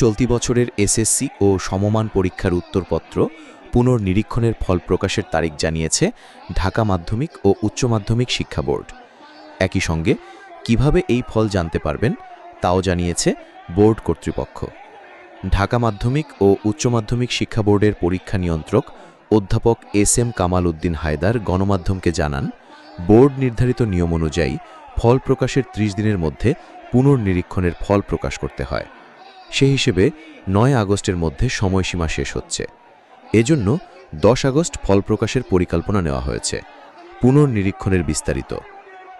চলতি বছরের এসএসসি ও সমমান পরীক্ষার উত্তরপত্র পুনর্নিরীক্ষণের ফল প্রকাশের তারিখ জানিয়েছে ঢাকা মাধ্যমিক ও উচ্চ মাধ্যমিক শিক্ষা বোর্ড। একই সঙ্গে কীভাবে এই ফল জানতে পারবেন তাও জানিয়েছে বোর্ড কর্তৃপক্ষ। ঢাকা মাধ্যমিক ও উচ্চ মাধ্যমিক শিক্ষা বোর্ডের পরীক্ষা নিয়ন্ত্রক অধ্যাপক এস এম কামাল উদ্দিন হায়দার গণমাধ্যমকে জানান, বোর্ড নির্ধারিত নিয়ম অনুযায়ী ফল প্রকাশের ত্রিশ দিনের মধ্যে পুনর্নিরীক্ষণের ফল প্রকাশ করতে হয়। সে হিসেবে নয় আগস্টের মধ্যে সময়সীমা শেষ হচ্ছে। এজন্য দশ আগস্ট ফল প্রকাশের পরিকল্পনা নেওয়া হয়েছে। পুনর্নিরীক্ষণের বিস্তারিত।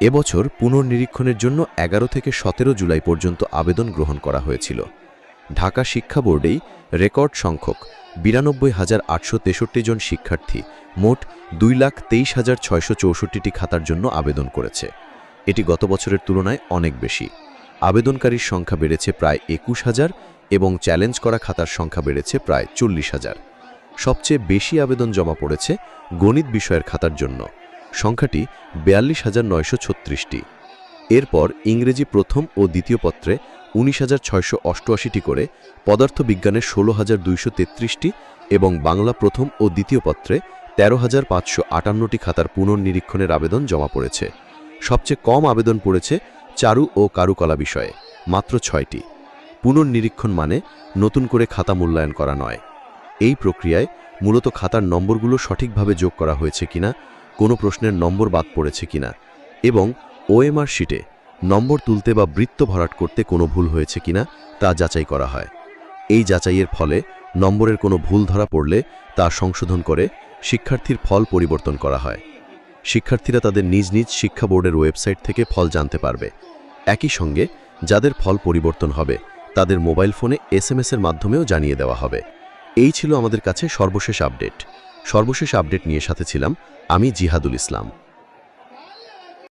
এবছর পুনর্নিরীক্ষণের জন্য এগারো থেকে সতেরো জুলাই পর্যন্ত আবেদন গ্রহণ করা হয়েছিল। ঢাকা শিক্ষা বোর্ডেই রেকর্ড সংখ্যক বিরানব্বই হাজার আটশো তেষট্টি জন শিক্ষার্থী মোট দুই লাখ তেইশ হাজার ছয়শো চৌষট্টিটি খাতার জন্য আবেদন করেছে। এটি গত বছরের তুলনায় অনেক বেশি। আবেদনকারীর সংখ্যা বেড়েছে প্রায় একুশ হাজার এবং চ্যালেঞ্জ করা খাতার সংখ্যা বেড়েছে প্রায় চল্লিশ হাজার। সবচেয়ে বেশি আবেদন জমা পড়েছে গণিত বিষয়ের খাতার জন্য। সংখ্যাটি বিয়াল্লিশ হাজার নয়শো ছত্রিশটি। এরপর ইংরেজি প্রথম ও দ্বিতীয় পত্রে উনিশ হাজার ছয়শো অষ্টআশিটি করে পদার্থবিজ্ঞানের ষোলো হাজার দুইশো তেত্রিশটি এবং বাংলা প্রথম ও দ্বিতীয় পত্রে তেরো হাজার পাঁচশো আটান্নটি খাতার পুনর্নিরীক্ষণের আবেদন জমা পড়েছে। সবচেয়ে কম আবেদন পড়েছে চারু ও কারুকলা বিষয়ে, মাত্র ছয়টি। পুনর্নিরীক্ষণ মানে নতুন করে খাতা মূল্যায়ন করা নয়। এই প্রক্রিয়ায় মূলত খাতার নম্বরগুলো সঠিকভাবে যোগ করা হয়েছে কিনা, কোনো প্রশ্নের নম্বর বাদ পড়েছে কিনা, এবং ওএমআর শিটে নম্বর তুলতে বা বৃত্ত ভরাট করতে কোনো ভুল হয়েছে কিনা তা যাচাই করা হয়। এই যাচাইয়ের ফলে নম্বরের কোনো ভুল ধরা পড়লে তা সংশোধন করে শিক্ষার্থীর ফল পরিবর্তন করা হয়। শিক্ষার্থীরা তাদের নিজ নিজ শিক্ষা বোর্ডের ওয়েবসাইট থেকে ফল জানতে পারবে। একই সঙ্গে, যাদের ফল পরিবর্তন হবে, তাদের মোবাইল ফোনে এস এম এর মাধ্যমেও জানিয়ে দেওয়া হবে। এই ছিল আমাদের কাছে সর্বশেষ আপডেট। সর্বশেষ আপডেট নিয়ে সাথে ছিলাম আমি জিহাদুল ইসলাম।